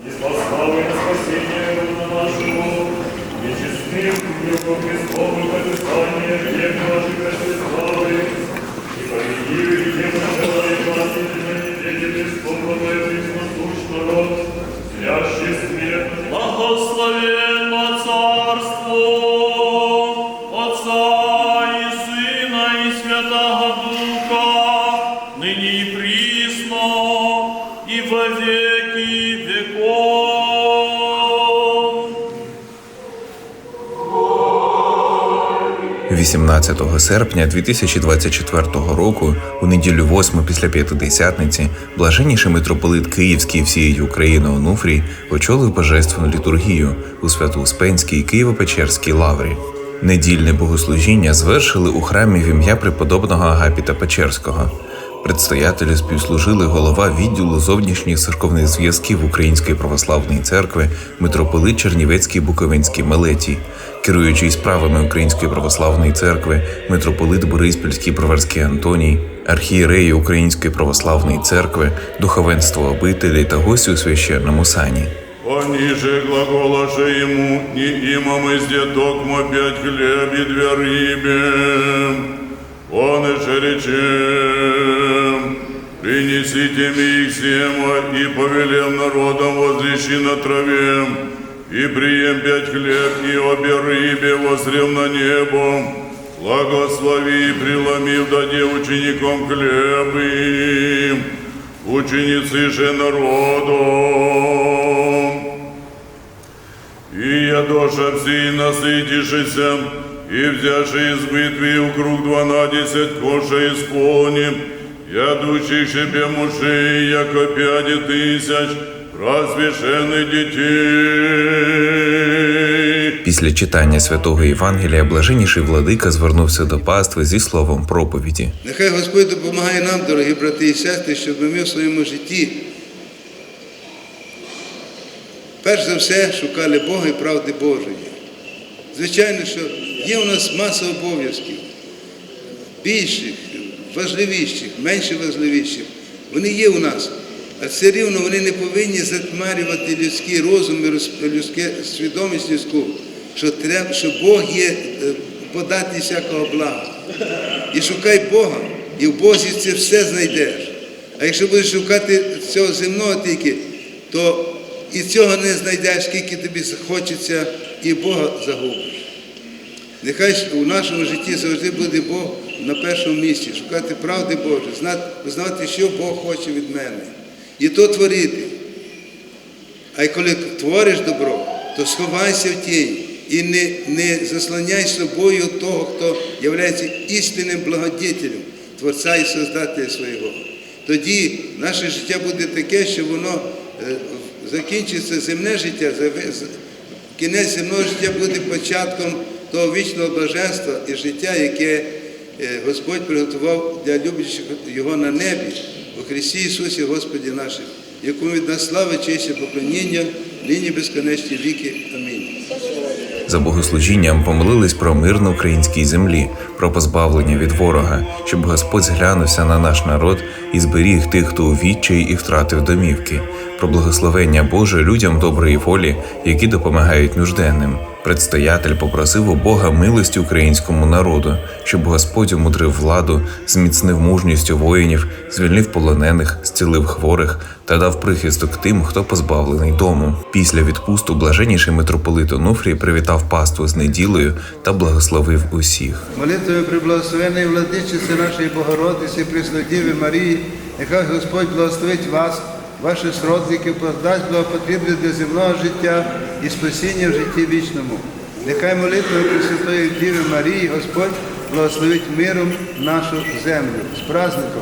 И славы на спасение рода нашего, и честных Его Христовых описания век наших Рождествовы, и победили век нашего спасительной веки Христового и насущного, зрящий смерть, Благословенно царство Отца і Сина і Святого 18 серпня 2024 року, у неділю 8 після П'ятидесятниці, блаженніший митрополит Київський всієї України Онуфрій очолив божественну літургію у Свято-Успенській Києво-Печерській лаврі. Недільне богослужіння звершили у храмі в ім'я преподобного Агапіта Печерського. Предстоятелю співслужили голова відділу зовнішніх церковних зв'язків Української православної церкви митрополит Чернівецький Буковинський Мелетій, керуючий справами Української православної церкви, митрополит Бориспільський Броварський Антоній, архієреї Української православної церкви, духовенство обителі та гості у священному сані. Пониже глаголаше ему, не имам из детокма пять хлеб и две рыбы. Он же речем, принесите мне их сема, и повелем народом возлещи на траве, и прием пять хлеб и обе рыбе возрем на небо, благослови, и преломив, даде ученикам хлеб им, ученицы же народом. И ядоша всі наситішися, і взявши із битви у круг дванадесять коша исполним, ядущих себе мужей, яко пяти тысяч просвященных детей. Після читання святого Євангелія блаженніший владика звернувся до пастви зі словом проповіді. Нехай Господь допомагає нам, дорогі брати і сестри, щоб ми в своєму житті перш за все шукали Бога і правди Божої. Звичайно, що є у нас маса обов'язків, більших, важливіших, менше важливіших. Вони є у нас, а все рівно вони не повинні затьмарювати людський розум і людське свідомість людську, що, треба, що Бог є е, подати всякого блага. І шукай Бога, і в Бозі це все знайдеш. А якщо будеш шукати цього земного тільки, то і цього не знайдеш, скільки тобі хочеться, і Бога загубиш. Нехай у нашому житті завжди буде Бог на першому місці, шукати правди Божої, знати, що Бог хоче від мене. І то творити. А й коли твориш добро, то сховайся в тінь і не, не заслоняй собою того, хто є істинним благодітелем, Творця і Создателя свого. Тоді наше життя буде таке, що воно е, закінчиться земне життя, кінець земного життя буде початком того вічного блаженства і життя, яке е, Господь приготував для любячих його на небі, у Христі Ісусі Господі нашим, якому від нас слава, честь і поклоніння, нині безконечні віки. Амінь. За богослужінням помолились про мир на українській землі, про позбавлення від ворога, щоб Господь зглянувся на наш народ і зберіг тих, хто у відчаї і втратив домівки, про благословення Боже людям доброї волі, які допомагають нужденним. Предстоятель попросив у Бога милості українському народу, щоб Господь умудрив владу, зміцнив мужністю воїнів, звільнив полонених, зцілив хворих та дав прихисток тим, хто позбавлений дому. Після відпусту блаженніший митрополит Онуфрій привітав паству з неділею та благословив усіх. Молитвою приблагословенної владичиці нашої Богородиці, Преснодіви Марії, нехай Господь благословить вас, ваших сродників, подасть благопотрібне для земного життя і спасіння в житті вічному. Нехай молитвою Пресвятої Діви Марії Господь благословить миром нашу землю. З праздником!